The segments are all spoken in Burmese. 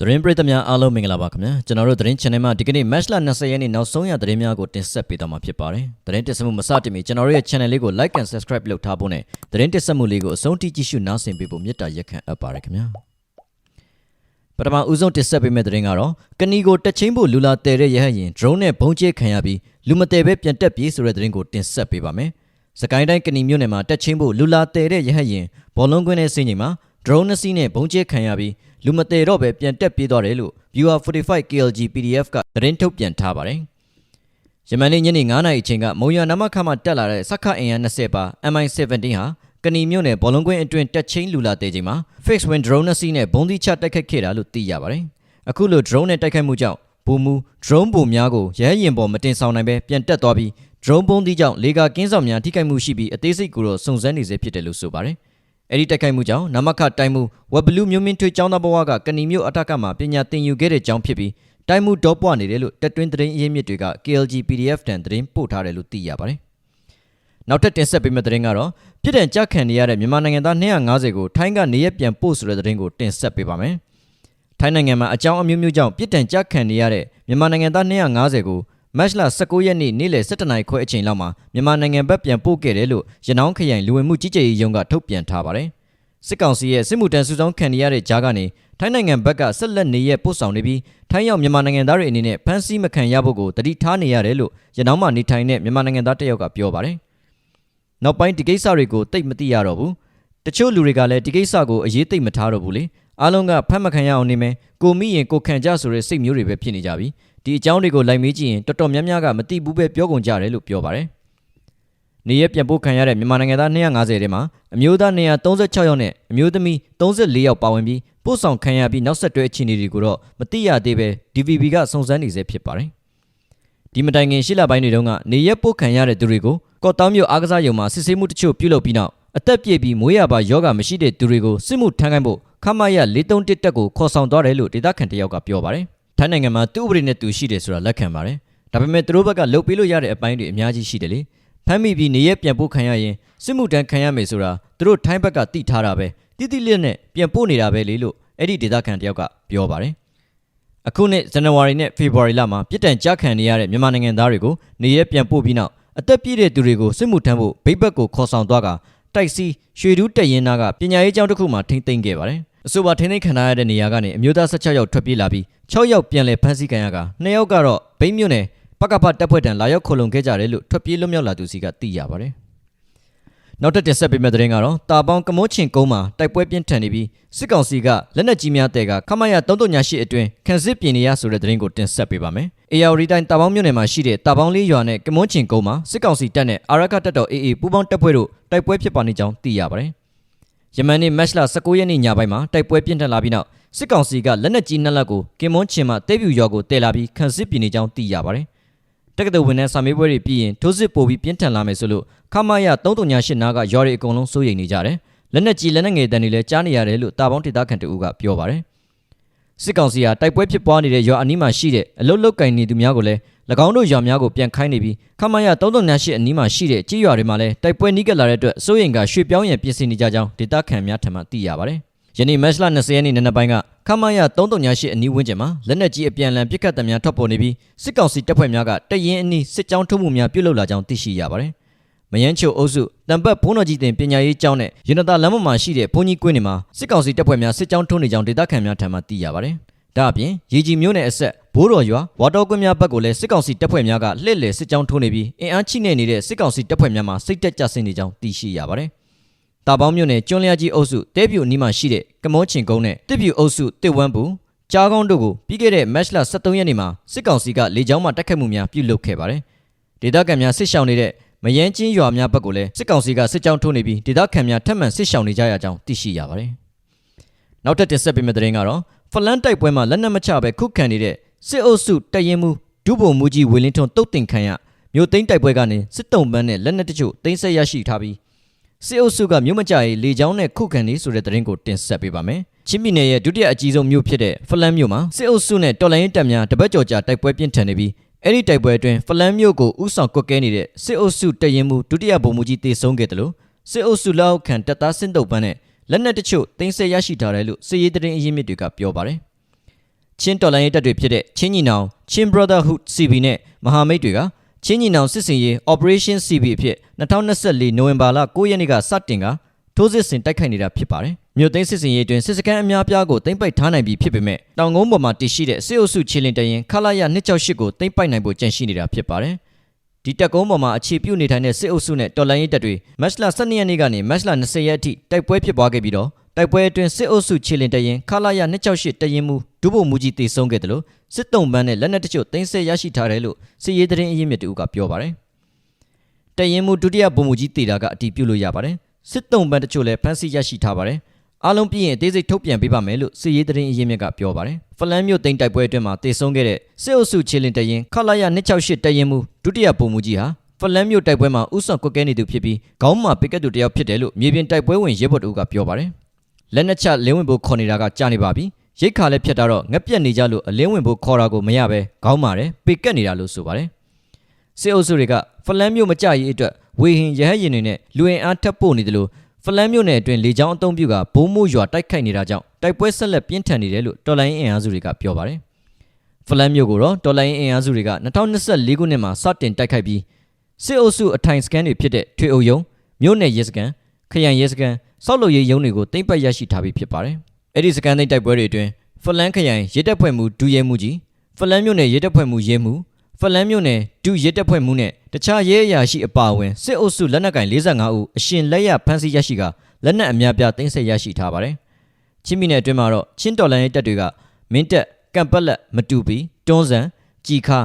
သတင်းပရိသတ်များအားလုံးမင်္ဂလာပါခင်ဗျာကျွန်တော်တို့သတင်း channel မှာဒီကနေ့ match လ20ရက်နေ့နောက်ဆုံးရသတင်းများကိုတင်ဆက်ပေးသွားမှာဖြစ်ပါတယ်သတင်းတင်ဆက်မှုမစတင်မီကျွန်တော်တို့ရဲ့ channel လေးကို like and subscribe လုပ်ထားဖို့နဲ့သတင်းတင်ဆက်မှုလေးကိုအဆုံးထိကြည့်ရှုနားဆင်ပေးဖို့မေတ္တာရက်ခံအပ်ပါတယ်ခင်ဗျာပထမဦးဆုံးတင်ဆက်ပေးမယ့်သတင်းကတော့ကနီကိုတက်ချင်းဖို့လူလာတဲတဲ့ရဟတ်ရင် drone နဲ့ဘုံကျဲခံရပြီးလူမတဲပဲပြန်တက်ပြေးဆိုတဲ့သတင်းကိုတင်ဆက်ပေးပါမယ်စကိုင်းတိုင်းကနီမြို့နယ်မှာတက်ချင်းဖို့လူလာတဲတဲ့ရဟတ်ရင်ဘောလုံးကွင်းနဲ့ဆင်းချိန်မှာ drone နှစ်စီးနဲ့ဘုံကျဲခံရပြီးလူမတဲတော့ပဲပြန်တက်ပြေးသွားတယ်လို့ Viewer 45 KLG PDF ကသတင်းထုတ်ပြန်ထားပါတယ်။ယမန်နေ့ညနေ9:00နာရီအချိန်ကမုံရနမခမှတက်လာတဲ့စက္ခအင်အား20ပါ MI17 ဟာကဏီမြို့နယ်ဘောလုံးကွင်းအတွင်းတက်ချင်းလူလာတဲချိန်မှာ fixed wing drone နှစ်စီးနဲ့ဘုံသီးချတိုက်ခတ်ခဲ့တာလို့သိရပါတယ်။အခုလို drone နဲ့တိုက်ခိုက်မှုကြောင့်ဘူမူ drone ပုံများကိုရဲရင်ပေါ်မတင်ဆောင်နိုင်ပဲပြန်တက်သွားပြီး drone ဘုံသီးကြောင့်လေကာကင်းဆောင်များထိခိုက်မှုရှိပြီးအသေးစိတ်ကိုတော့စုံစမ်းနေစေဖြစ်တယ်လို့ဆိုပါတယ်။ အဲ့ဒီတိုက်ခိုက်မှုကြောင့်နမခတိုင်းမှုဝက်ဘလူးမျိုးမင်းထွေးចောင်းသားဘဝကကဏီမျိုးအထက်ကမှပညာသင်ယူခဲ့တဲ့ကျောင်းဖြစ်ပြီးတိုင်းမှုတော့ပွားနေတယ်လို့တက်တွင်းသတင်းအရင်းမြစ်တွေက KLG PDF တန်သတင်းပို့ထားတယ်လို့သိရပါတယ်။နောက်ထပ်တင်ဆက်ပေးမယ့်သတင်းကတော့ပြည်တံကြခံနေရတဲ့မြန်မာနိုင်ငံသား250ကိုထိုင်းကနေရက်ပြန်ပို့ဆိုတဲ့သတင်းကိုတင်ဆက်ပေးပါမယ်။ထိုင်းနိုင်ငံမှာအကြောင်းအမျိုးမျိုးကြောင့်ပြည်တံကြခံနေရတဲ့မြန်မာနိုင်ငံသား250ကို မတ်လ19ရက်နေ့နေ့လယ်17နာရီခွဲအချိန်လောက်မှာမြန်မာနိုင်ငံဘက်ပြန်ပို့ခဲ့တယ်လို့ရနောင်းခရိုင်လူဝင်မှုကြီးကြပ်ရေးရုံးကထုတ်ပြန်ထားပါတယ်။စစ်ကောင်စီရဲ့စစ်မှုတန်းစုဆောင်ခံနေရတဲ့ကြားကနေထိုင်းနိုင်ငံဘက်ကဆက်လက်နေရပို့ဆောင်နေပြီးထိုင်းရောက်မြန်မာနိုင်ငံသားတွေအနေနဲ့ဖမ်းဆီးမခံရဖို့ကိုတတိထားနေရတယ်လို့ရနောင်းမှာနေထိုင်တဲ့မြန်မာနိုင်ငံသားတစ်ယောက်ကပြောပါတယ်။နောက်ပိုင်းဒီကိစ္စတွေကိုတိတ်မသိရတော့ဘူး။တချို့လူတွေကလည်းဒီကိစ္စကိုအရေးသိမ့်မထားတော့ဘူးလေ။အားလုံးကဖမ်းမခံရအောင်နေမယ်။ကိုမိရင်ကိုခံကြဆိုတဲ့စိတ်မျိုးတွေပဲဖြစ်နေကြပြီ။ ဒီအကြောင်းတွေကိုလိုက်မေးကြည့်ရင်တော်တော်များများကမသိဘူးပဲပြောကုန်ကြတယ်လို့ပြောပါတယ်။နေရပြန်ပို့ခံရတဲ့မြန်မာနိုင်ငံသား250ထဲမှာအမျိုးသား136ယောက်နဲ့အမျိုးသမီး34ယောက်ပါဝင်ပြီးပို့ဆောင်ခံရပြီးနောက်ဆက်တွဲအခြေအနေတွေကိုတော့မသိရသေးပဲ DVB ကစုံစမ်းနေဆဲဖြစ်ပါတယ်။ဒီမတိုင်ခင်ရှေ့လပိုင်းတွေတုန်းကနေရက်ပို့ခံရတဲ့သူတွေကိုကော့တောင်းမြို့အားကစားရုံမှာစစ်ဆေးမှုတချို့ပြုလုပ်ပြီးနောက်အသက်ပြည့်ပြီးမွေးရပါယောဂမရှိတဲ့သူတွေကိုစစ်မှုထမ်းခိုင်းဖို့ခမရ431တက်ကိုခေါ်ဆောင်သွားတယ်လို့ဒေသခံတယောက်ကပြောပါတယ်။ ထိုင်းနိုင်ငံမှာသူ့ဥပဒေနဲ့သူရှိတယ်ဆိုတာလက်ခံပါတယ်။ဒါပေမဲ့သူတို့ဘက်ကလုတ်ပေးလို့ရတဲ့အပိုင်းတွေအများကြီးရှိတယ်လေ။ဖမ်းမိပြီးနေရက်ပြန်ပို့ခံရရင်စစ်မှုတန်းခံရမယ်ဆိုတာသူတို့ထိုင်းဘက်ကတိထားတာပဲတိတိလစ်နဲ့ပြန်ပို့နေတာပဲလေလို့အဲ့ဒီဒေသခံတယောက်ကပြောပါတယ်။အခုနှစ်ဇန်နဝါရီနဲ့ဖေဖော်ဝါရီလမှာပြည်တံကြားခံနေရတဲ့မြန်မာနိုင်ငံသားတွေကိုနေရက်ပြန်ပို့ပြီးနောက်အသက်ပြည့်တဲ့သူတွေကိုစစ်မှုထမ်းဖို့ဗိတ်ဘက်ကိုခေါ်ဆောင်သွားကတိုက်စီရွှေဒူးတက်ရင်နာကပညာရေးကျောင်းတစ်ခုမှာထိမ့်သိမ့်ခဲ့ပါတယ်။ အဆိုပါထိမ့်သိမ့်ခံရတဲ့နေရာကနေအမျိုးသား16ယောက်ထွက်ပြေးလာပြီး6ယောက်ပြန်လည်ဖမ်းဆီးခံရက2ယောက်ကတော့ဗိမ့်မြို့နယ်ပကဖတပ်ဖွဲ့တံလာရောက်ခုံလုံခဲ့ကြတယ်လို့ထွက်ပြေးလွတ်မြောက်လာသူစီကသိရပါတယ်။နောက်ထပ်တင်ဆက်ပေးမယ့်သတင်းကတော့တာပေါင်းကမုန်းချင်ကုန်းမှာတိုက်ပွဲပြင်းထန်နေပြီးစစ်ကောင်စီကလက်နက်ကြီးများတဲ့ကခမရ338အတွင်းခန်းစစ်ပြင်နေရဆိုတဲ့သတင်းကိုတင်ဆက်ပေးပါမယ်။ AR တိုင်းတာပေါင်းမြို့နယ်မှာရှိတဲ့တာပေါင်းလေးရွာနဲ့ကမုန်းချင်ကုန်းမှာစစ်ကောင်စီတပ်နဲ့အာရကတပ်တော် AA ပူးပေါင်းတပ်ဖွဲ့တို့တိုက်ပွဲဖြစ်ပါနေကြောင်းသိရပါတယ်။ ယမန်နေ့မတ်လ19ရက်နေ့ညပိုင်းမှာတိုက်ပွဲပြင်းထန်လာပြီးနောက်စစ်ကောင်စီကလက်နက်ကြီးနှစ်လက်ကိုကင်မွန်းချင်မှတဲပြူရွာကိုတဲလာပြီးခန်းစစ်ပြင်နေကြောင်းသိရပါတယ်။တက္ကသိုလ်ဝင်တဲ့စာမေးပွဲတွေပြီးရင်ထိုးစစ်ပို့ပြီးပြင်းထန်လာမယ်ဆိုလို့ခမာယ338နားကရွာတွေအကုန်လုံးစိုးရိမ်နေကြတယ်။လက်နက်ကြီးလက်နက်ငယ်တန်းတွေလည်းကြားနေရတယ်လို့တာပေါင်းဒေသခံတူကပြောပါတယ်။စစ်ကောင်စီကတိုက်ပွဲဖြစ်ပွားနေတဲ့ရွာအနီးမှာရှိတဲ့အလုတ်လုတ်ကင်နေသူများကိုလည်း၎ င်းတို့ရွာများကိုပြန်ခိုင်းနေပြီးခမာယ338အနီးမှာရှိတဲ့ကြေးရွာတွေမှာလည်းတိုက်ပွဲနီးကပ်လာတဲ့အတွက်စိုးရိမ်ကရွှေပြောင်းရန်ပြင်ဆင်နေကြကြောင်းဒေသခံများထံမှသိရပါတယ်။ယနေ့မတ်လ20ရက်နေ့နံနက်ပိုင်းကခမာယ338အနီးဝန်းကျင်မှာလက်နက်ကြီးအပြန်အလှန်ပစ်ခတ်တံများထွက်ပေါ်နေပြီးစစ်ကောင်စီတပ်ဖွဲ့များကတရင်အနီးစစ်ကြောင်းထုတ်မှုများပြုလုပ်လာကြောင်းသိရှိရပါတယ်။မယန်းချိုအုပ်စုတံပတ်ဘုန်းတော်ကြီးတင်ပညာရေးကျောင်းနဲ့ရနတာလမ်းမမှာရှိတဲ့ဘုန်းကြီးကွင်းတွေမှာစစ်ကောင်စီတပ်ဖွဲ့များစစ်ကြောင်းထုံးနေကြောင်းဒေသခံများထံမှသိရပါတယ်။ဒါအပြင်ရေကြီးမျိုးနယ်အဆက် ဘိုးတော်ရွာဝါတော်ကွင်းများဘက်ကိုလည်းစစ်ကောင်စီတပ်ဖွဲ့များကလှည့်လည်စစ်ကြောင်းထိုးနေပြီးအင်အားချိနေနေတဲ့စစ်ကောင်စီတပ်ဖွဲ့များမှာစိတ်တက်ကြဆင်းနေကြောင်းသိရှိရပါတယ်။တာပေါင်းမြို့နယ်ကျွန်းလျာကြီးအုပ်စုတဲပြူအနီးမှာရှိတဲ့ကမောချင်ကုန်းနဲ့တစ်ပြူအုပ်စုတစ်ဝမ်းပူကြားကောင်းတို့ကိုပြီးခဲ့တဲ့မတ်လ23ရက်နေ့မှာစစ်ကောင်စီကလေကြောင်းမှတိုက်ခတ်မှုများပြုလုပ်ခဲ့ပါတယ်။ဒေသခံများစစ်ရှောင်နေတဲ့မယန်းချင်းရွာများဘက်ကိုလည်းစစ်ကောင်စီကစစ်ကြောင်းထိုးနေပြီးဒေသခံများထပ်မံစစ်ရှောင်နေကြရကြောင်းသိရှိရပါတယ်။နောက်ထပ်တင်ဆက်ပေးမယ့်သတင်းကတော့ဖလန်တိုက်ပွဲမှာလက်နက်မချပဲခုခံနေတဲ့ စစ်အုပ်စုတရင်မှုဒုဗိုလ်မှူးကြီးဝေလင်းထွန်းတုတ်တင်ခံရမြို့သိမ်းတိုက်ပွဲကနေစစ်တုံးပန်းနဲ့လက်နက်တချို့တင်ဆက်ရရှိထားပြီးစစ်အုပ်စုကမြို့မကြရေးလေကြောင်းနဲ့ခုခံနေဆိုတဲ့သတင်းကိုတင်ဆက်ပေးပါမယ်။ချင်းပြည်နယ်ရဲ့ဒုတိယအကြီးဆုံးမြို့ဖြစ်တဲ့ဖလန်မြို့မှာစစ်အုပ်စုနဲ့တော်လိုင်းရေးတပ်များတပတ်ကျော်ကြာတိုက်ပွဲပြင်းထန်နေပြီးအဲ့ဒီတိုက်ပွဲအတွင်းဖလန်မြို့ကိုဥဆောင်ကွက်ကဲနေတဲ့စစ်အုပ်စုတရင်မှုဒုတိယဗိုလ်မှူးကြီးတေဆုံးခဲ့တယ်လို့စစ်အုပ်စုလက်အောက်ခံတပ်သားစင်တုပ်ပန်းနဲ့လက်နက်တချို့တင်ဆက်ရရှိထားတယ်လို့စစ်ရေးတရင်အရင်းမြစ်တွေကပြောပါတယ်။ ချင်းတော်လိုင်းရေးတပ်တွေဖြစ်တဲ့ချင်းညီနောင်ချင်း Brotherhood CB နဲ့မဟာမိတ်တွေကချင်းညီနောင်စစ်စင်ရေး Operation CB အဖြစ်2024နိုဝင်ဘာလ9ရက်နေ့ကစတင်ကထိုးစစ်ဆင်တိုက်ခိုက်နေတာဖြစ်ပါတယ်။မြို့သိမ်းစစ်စင်ရေးအတွင်းစစ်စခန်းအများအပြားကိုသိမ်းပိုက်ထားနိုင်ပြီဖြစ်ပေမဲ့တောင်ကုန်းပေါ်မှာတည်ရှိတဲ့စစ်အုပ်စုခြေလင်တရင်ခလာရ268ကိုသိမ်းပိုက်နိုင်ဖို့ကြံရှိနေတာဖြစ်ပါတယ်။ဒီတက်ကုန်းပေါ်မှာအခြေပြုနေထိုင်တဲ့စစ်အုပ်စုနဲ့တော်လိုင်းရေးတပ်တွေမတ်လ12ရက်နေ့ကနေမတ်လ20ရက်အထိတိုက်ပွဲဖြစ်ပွားခဲ့ပြီးတော့ တိုက်ပွဲအတွင်းစစ်အုပ်စုခြေလင်တရင်ခလာရ268တရင်မူဒုဗိုလ်မှူးကြီးတေဆုံးခဲ့တယ်လို့စစ်တုံးပန်းနဲ့လက်နက်တချို့သိမ်းဆည်းရရှိထားတယ်လို့စစ်ရေးသတင်းအရင်းမြစ်တူကပြောပါတယ်။တရင်မူဒုတိယဗိုလ်မှူးကြီးတေတာကအတည်ပြုလို့ရပါတယ်။စစ်တုံးပန်းတချို့လည်းဖမ်းဆီးရရှိထားပါတယ်။အားလုံးပြည့်ရင်အသေးစိတ်ထုတ်ပြန်ပေးပါမယ်လို့စစ်ရေးသတင်းအရင်းမြစ်ကပြောပါတယ်။ဖလန်မြို့သိမ်းတိုက်ပွဲအတွင်းမှာတေဆုံးခဲ့တဲ့စစ်အုပ်စုခြေလင်တရင်ခလာရ268တရင်မူဒုတိယဗိုလ်မှူးကြီးဟာဖလန်မြို့တိုက်ပွဲမှာဥဆောင်ကွက်ကဲနေသူဖြစ်ပြီးခေါင်းမှာပစ်ကတ်သူတယောက်ဖြစ်တယ်လို့မြေပြင်တိုက်ပွဲဝင်ရဲဘော်တူကပြောပါတယ်။ လက်နက်ချလင်းဝင်ဖို့ခေါ်နေတာကကြာနေပါပြီ။ရိတ်ခါလည်းဖြတ်တာတော့ငက်ပြက်နေကြလို့အလင်းဝင်ဖို့ခေါ်တာကိုမရပဲခေါင်းမာတယ်ပေကက်နေတာလို့ဆိုပါတယ်။စစ်အုပ်စုတွေကဖလန်မြို့မကြရေးအတွက်ဝေဟင်ရဟတ်ရင်တွေနဲ့လူဝင်အားထပ်ပို့နေတယ်လို့ဖလန်မြို့နယ်အတွင်းလေကြောင်းအုံပြုကဘိုးမိုးရွာတိုက်ခိုက်နေတာကြောင့်တိုက်ပွဲဆက်လက်ပြင်းထန်နေတယ်လို့တော်လိုင်းအင်အားစုတွေကပြောပါတယ်။ဖလန်မြို့ကိုတော့တော်လိုင်းအင်အားစုတွေက2024ခုနှစ်မှာစတင်တိုက်ခိုက်ပြီးစစ်အုပ်စုအထိုင်စကန်တွေဖြစ်တဲ့ထွေအုပ်ယုံမြို့နယ်ရဲစခန်းခရိုင်ရဲစခန်း စောက်လုပ်ရေးယုံတွေကိုတိမ့်ပတ်ရရှိထားပြီးဖြစ်ပါတယ်။အဲ့ဒီစကန်သိမ်းတိုက်ပွဲတွေအတွင်းဖလန်ခရိုင်ရဲတပ်ဖွဲ့မှုဒူရဲမှုကြီးဖလန်မြို့နယ်ရဲတပ်ဖွဲ့မှုရဲမှုဖလန်မြို့နယ်ဒူရဲတပ်ဖွဲ့မှုနဲ့တခြားရဲအရာရှိအပါအဝင်စစ်အုပ်စုလက်နက်ကင်45ဦးအရှင်လက်ရဖမ်းဆီးရရှိကလက်နက်အများပြားသိမ်းဆည်းရရှိထားပါတယ်။ချင်းပြည်နယ်အတွင်းမှာတော့ချင်းတော်လန်ရေးတပ်တွေကမင်းတပ်ကမ်ပက်လက်မတူပီတွန်းစံကြီခါ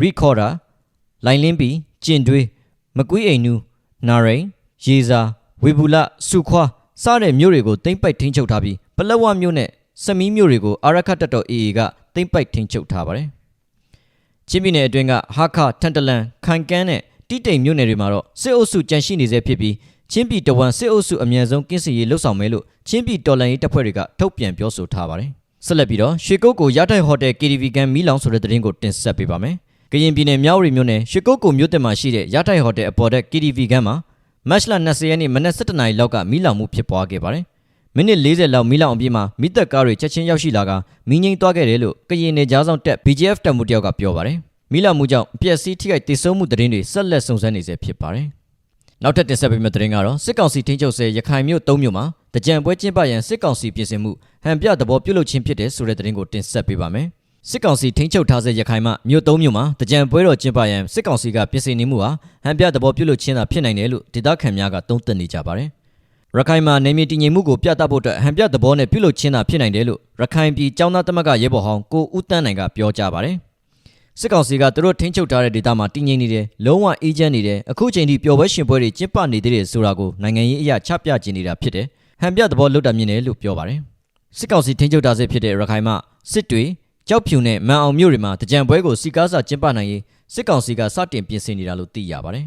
ရီခေါ်ဒါလိုင်လင်းပီကျင်တွေးမကွီးအိမ်နူနာရိန်ရေစာဝေဘူးလစုခွာ စတဲ့မြို့တွေကိုတိမ့်ပိုက်ထိန်းချုပ်ထားပြီးပလက်ဝမြို့နဲ့စမီးမြို့တွေကိုအာရခတ်တပ်တော် AA ကတိမ့်ပိုက်ထိန်းချုပ်ထားပါတယ်။ချင်းပြည်နယ်အတွင်းကဟာခထန်တလန်ခိုင်ကန်းနဲ့တိတိမ်မြို့နယ်တွေမှာတော့စစ်အုပ်စုကြန့်ရှိနေဆဲဖြစ်ပြီးချင်းပြည်တဝန်စစ်အုပ်စုအမြန်ဆုံးကင်းစင်ရေးလှုပ်ဆောင်မယ်လို့ချင်းပြည်တော်လှန်ရေးတပ်ဖွဲ့တွေကထုတ်ပြန်ပြောဆိုထားပါတယ်။ဆက်လက်ပြီးတော့ရွှေကုတ်ကိုရထိုင်ဟိုတယ် KTV ကန်မီလောင်ဆိုတဲ့သတင်းကိုတင်ဆက်ပေးပါမယ်။ကရင်ပြည်နယ်မြောက်ရီမြို့နယ်ရွှေကုတ်ကိုမြို့တင်မှာရှိတဲ့ရထိုင်ဟိုတယ်အပေါ်တဲ့ KTV ကန်မှာ မတ်လ20ရက်နေ့မနက်7:00နာရီလောက်ကမီလောင်မှုဖြစ်ပွားခဲ့ပါတယ်။မိနစ်40လောက်မီလောင်အပြီးမှာမိသက်ကားတွေချက်ချင်းရောက်ရှိလာကမီးငိမ့်သွားခဲ့တယ်လို့ကရင်နယ်ကြားဆောင်တက် BGF တပ်မှုတယောက်ကပြောပါတယ်။မီလောင်မှုကြောင့်အပျက်စီးထိခိုက်ဒေဆုံးမှုသတင်းတွေဆက်လက်စုံစမ်းနေဆဲဖြစ်ပါတယ်။နောက်ထပ်တင်ဆက်ပေးမယ့်သတင်းကတော့စစ်ကောင်စီထင်းချုပ်ဆဲရခိုင်မြို့၃မြို့မှာတကြံပွဲကျင်းပရန်စစ်ကောင်စီပြင်ဆင်မှုဟန်ပြသဘောပြုလုပ်ခြင်းဖြစ်တဲ့ဆိုတဲ့သတင်းကိုတင်ဆက်ပေးပါမယ်။ စစ်ကောင်စီထင်းချုပ်ထားဆဲရခိုင်မှမြို့၃မြို့မှာတကြံပွဲတော်ကျင်းပရန်စစ်ကောင်စီကပြင်ဆင်နေမှုဟာဟန်ပြသဘောပြုလုပ်ခြင်းသာဖြစ်နိုင်တယ်လို့ဒေသခံများကသုံးသပ်နေကြပါတယ်။ရခိုင်မှာနေမြေတည်ငြိမ်မှုကိုပြသဖို့အတွက်ဟန်ပြသဘောနဲ့ပြုလုပ်ခြင်းသာဖြစ်နိုင်တယ်လို့ရခိုင်ပြည်ចောင်းသားသမဂ္ဂရဲဘော်ဟောင်းကိုဦးတန်းနိုင်ကပြောကြားပါတယ်။စစ်ကောင်စီကသူတို့ထိန်းချုပ်ထားတဲ့ဒေသမှာတည်ငြိမ်နေတယ်လုံးဝအေးချမ်းနေတယ်အခုချိန်ထိပျော်ပွဲရှင်ပွဲတွေကျင်းပနေသေးတယ်ဆိုတာကိုနိုင်ငံရေးအရာချပြကျင်နေတာဖြစ်တယ်ဟန်ပြသဘောလွတ်တာမြင်တယ်လို့ပြောပါတယ်စစ်ကောင်စီထိန်းချုပ်ထားဆဲဖြစ်တဲ့ရခိုင်မှာစစ်တွေ ကြောက်ဖြူနဲ့မန်အောင်မြို့တွေမှာတကြံပွဲကိုစီကားစာကျင်းပနိုင်ရေးစစ်ကောင်စီကစတင်ပြင်ဆင်နေတာလို့သိရပါတယ်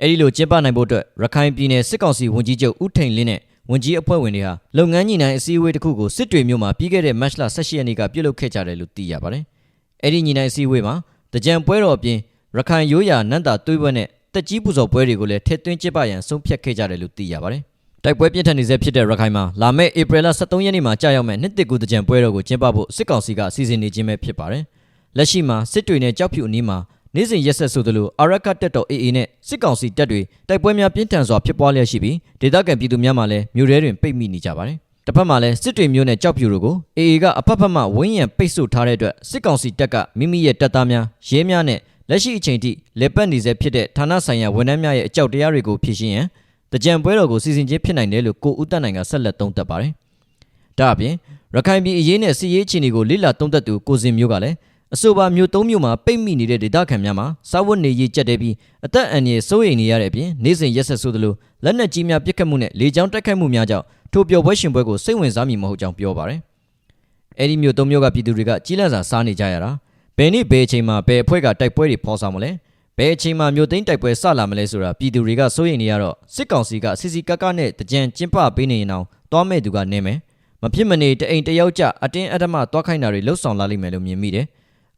အဲဒီလိုကျင်းပနိုင်ဖို့အတွက်ရခိုင်ပြည်နယ်စစ်ကောင်စီဝန်ကြီးချုပ်ဦးထိန်လင်းနဲ့ဝန်ကြီးအဖွဲ့ဝင်တွေဟာလုပ်ငန်းညှိနှိုင်းအစည်းအဝေးတစ်ခုကိုစစ်တွေမြို့မှာပြီးခဲ့တဲ့မတ်လ18ရက်နေ့ကပြုလုပ်ခဲ့ကြတယ်လို့သိရပါတယ်။အဲ့ဒီညှိနှိုင်းအစည်းအဝေးမှာတကြံပွဲတော်အပြင်ရခိုင်ရိုးရာနန္တာသွေးပွဲနဲ့တက်ကြီးပူဇော်ပွဲတွေကိုလည်းထည့်သွင်းကျင်းပရန်ဆုံးဖြတ်ခဲ့ကြတယ်လို့သိရပါတယ်။ တိုက်ပွဲပြင်းထန်နေဆဲဖြစ်တဲ့ရခိုင်မှာလာမယ့်ဧပြီလ23ရက်နေ့မှာကြာရောက်မဲ့နှစ်တကူတကြံပွဲတော်ကိုကျင်းပဖို့စစ်ကောင်စီကစီစဉ်နေခြင်းပဲဖြစ်ပါတယ်။လက်ရှိမှာစစ်တွေနဲ့ကြောက်ဖြူအနီးမှာနေ့စဉ်ရက်ဆက်ဆိုသလိုအာရကတက်တော် AA နဲ့စစ်ကောင်စီတပ်တွေတိုက်ပွဲများပြင်းထန်စွာဖြစ်ပွားလျက်ရှိပြီးဒေသခံပြည်သူများမှလည်းမြို့ထဲတွင်ပိတ်မိနေကြပါတယ်။တစ်ဖက်မှာလည်းစစ်တွေမျိုးနဲ့ကြောက်ဖြူတို့ကို AA ကအဖက်ဖက်မှဝင်းရံပိတ်ဆို့ထားတဲ့အတွက်စစ်ကောင်စီတပ်ကမိမိရဲ့တပ်သားများရဲများနဲ့လက်ရှိအချိန်ထိလက်ပတ်နေဆဲဖြစ်တဲ့ဌာနဆိုင်ရာဝန်ထမ်းများရဲ့အကြောက်တရားတွေကိုဖြေရှင်းရန် တကြံပွဲတော်ကိုစီစဉ်ခြင်းဖြစ်နိုင်တယ်လို့ကိုဦးတန်းနိုင်ကဆက်လက်သုံးသပ်ပါတယ်။ဒါအပြင်ရခိုင်ပြည်အရေးနဲ့စစ်ရေးအခြေအနေကိုလေ့လာသုံးသပ်သူကိုစင်မျိုးကလည်းအဆိုပါမျိုးသုံးမျိုးမှာပိတ်မိနေတဲ့ဒေသခံများမှာစာဝတ်နေရေးကြက်တဲပြီးအသက်အန္တရာယ်စိုးရိမ်နေရတဲ့အပြင်နေစဉ်ရက်ဆက်ဆိုသလိုလက်နက်ကြီးများပစ်ခတ်မှုနဲ့လေကြောင်းတိုက်ခိုက်မှုများကြောင့်ထိုပျော်ပွဲရှင်ပွဲကိုစိတ်ဝင်စားမိမဟုတ်ကြောင်းပြောပါတယ်။အဲဒီမျိုးသုံးမျိုးကပြည်သူတွေကကြီးလန့်စာစားနေကြရတာဘယ်နည်းဘယ်အချိန်မှာဘယ်အဖွဲ့ကတိုက်ပွဲတွေဖော်ဆောင်မလဲ ဘယ်အချိန်မှာမျိုးသိန်းတိုက်ပွဲစလာမလဲဆိုတာပြည်သူတွေကစိုးရိမ်နေရတော့စစ်ကောင်စီကစီစီကကနဲ့တကြံကျင်းပပေးနေရင်အောင်တွားမဲ့သူကနေမယ်မဖြစ်မနေတအိမ်တယောက်ကြအတင်းအဓမ္မတွားခိုင်းတာတွေလှုပ်ဆောင်လာလိမ့်မယ်လို့မြင်မိတယ်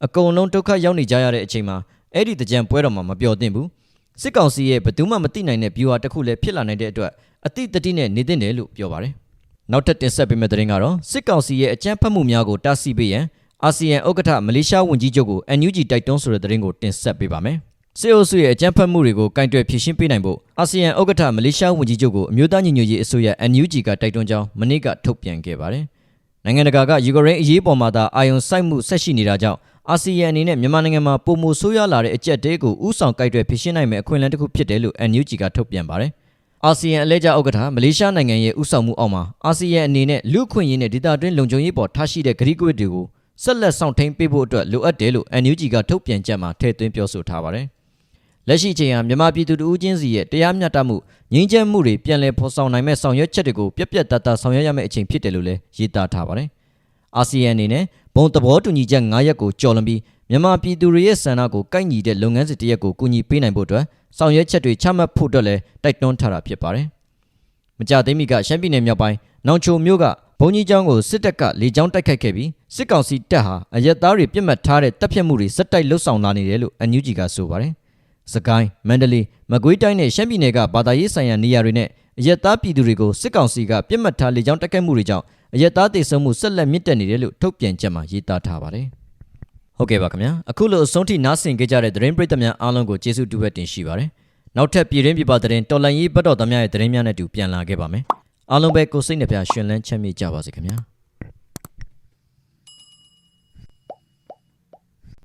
အကုန်လုံးဒုက္ခရောက်နေကြရတဲ့အချိန်မှာအဲ့ဒီတကြံပွဲတော်မှာမပျော်သင့်ဘူးစစ်ကောင်စီရဲ့ဘယ်သူမှမသိနိုင်တဲ့ view ဟာတစ်ခုလည်းဖြစ်လာနိုင်တဲ့အတွက်အတိတတိနဲ့နေသင့်တယ်လို့ပြောပါတယ်နောက်ထပ်တင်ဆက်ပေးမယ့်သတင်းကတော့စစ်ကောင်စီရဲ့အကြမ်းဖက်မှုများကိုတားဆီးပေးရန်အာဆီယံဥက္ကဋ္ဌမလေးရှားဝန်ကြီးချုပ်ကို NUG တိုက်တွန်းဆိုတဲ့သတင်းကိုတင်ဆက်ပေးပါမယ်။ စစ်အုပ်စုရဲ့အကြမ်းဖက်မှုတွေကိုကင်တွယ်ဖြေရှင်းပေးနိုင်ဖို့အာဆီယံဥက္ကဋ္ဌမလေးရှားဝန်ကြီးချုပ်ကိုအမျိုးသားညီညွတ်ရေးအစိုးရ NUG ကတိုက်တွန်းကြောင်းမနေ့ကထုတ်ပြန်ခဲ့ပါတယ်။နိုင်ငံတကာကယူကရိန်းအရေးပေါ်မှာသာအာယုံစိုက်မှုဆက်ရှိနေတာကြောင့်အာဆီယံအနေနဲ့မြန်မာနိုင်ငံမှာပုံမှုဆိုးရွားလာတဲ့အကြက်တဲကိုဥဆောင်ကင်တွယ်ဖြေရှင်းနိုင်မယ့်အခွင့်အလမ်းတစ်ခုဖြစ်တယ်လို့ NUG ကထုတ်ပြန်ပါတယ်။အာဆီယံအလဲကျဥက္ကဋ္ဌမလေးရှားနိုင်ငံရဲ့ဥဆောင်မှုအောက်မှာအာဆီယံအနေနဲ့လူ့အခွင့်အရေးနဲ့ဒေသတွင်းလုံခြုံရေးပေါ်ထားရှိတဲ့ဂရိကဝတ်တွေကိုဆက်လက်ဆောင်ထိန်ပေးဖို့အတွက်လိုအပ်တယ်လို့ NUG ကထုတ်ပြန်ချက်မှာထည့်သွင်းပြောဆိုထားပါတယ်။ လက်ရှိအချိန်ဟာမြန်မာပြည်သူတို့ချင်းစီရဲ့တရားမျှတမှုငြိမ်းချမ်းမှုတွေပြန်လည်ဖော်ဆောင်နိုင်မဲ့ဆောင်ရွက်ချက်တွေကိုပြက်ပြက်တတ်တဆောင်ရွက်ရမယ့်အချိန်ဖြစ်တယ်လို့လည်းရေးသားထားပါတယ်။အာဆီယံအနေနဲ့ဘုံသဘောတူညီချက်9ရပ်ကိုကျော်လွန်ပြီးမြန်မာပြည်သူတွေရဲ့ဆန္ဒကိုကိုက်ညီတဲ့လုပ်ငန်းစဉ်တစ်ရပ်ကိုကူညီပေးနိုင်ဖို့အတွက်ဆောင်ရွက်ချက်တွေချမှတ်ဖို့အတွက်လည်းတိုက်တွန်းထားတာဖြစ်ပါတယ်။မကြသေးမီကရှမ်းပြည်နယ်မြောက်ပိုင်းနောင်ချိုမြို့ကဘုံကြီးကျောင်းကိုစစ်တပ်ကလေကြောင်းတိုက်ခိုက်ခဲ့ပြီးစစ်ကောင်စီတပ်ဟာအရက်သားတွေပြစ်မှတ်ထားတဲ့တပ်ဖြတ်မှုတွေစက်တိုက်လှုပ်ဆောင်လာနေတယ်လို့အန်ယူဂျီကဆိုပါတယ်။ စကိုင်းမန္တလေးမကွေးတိုင်းနဲ့ရှမ်းပြည်နယ်ကဘာသာရေးဆိုင်ရာနေရာတွေနဲ့အရက်သားပြည်သူတွေကိုစစ်ကောင်စီကပြစ်မှတ်ထားလေကြောင်းတိုက်ခိုက်မှုတွေကြောင့်အရက်သားတေဆုံးမှုဆက်လက်မြင့်တက်နေတယ်လို့ထုတ်ပြန်ချက်မှာရေးသားထားပါတယ်။ဟုတ်ကဲ့ပါခင်ဗျာအခုလိုအဆုံးထိနားဆင်ကြကြတဲ့သတင်းပရိသတ်များအားလုံးကိုကျေးဇူးတူပဲတင်ရှိပါတယ်နောက်ထပ်ပြည်ရင်းပြပသတင်းတော်လန်ရေးဘတ်တော်သားများရဲ့သတင်းများနဲ့အတူပြန်လာခဲ့ပါမယ်အားလုံးပဲကိုယ်စိတ်နှပြရှင်လန်းချမ်းမြေ့ကြပါစေခင်ဗျာ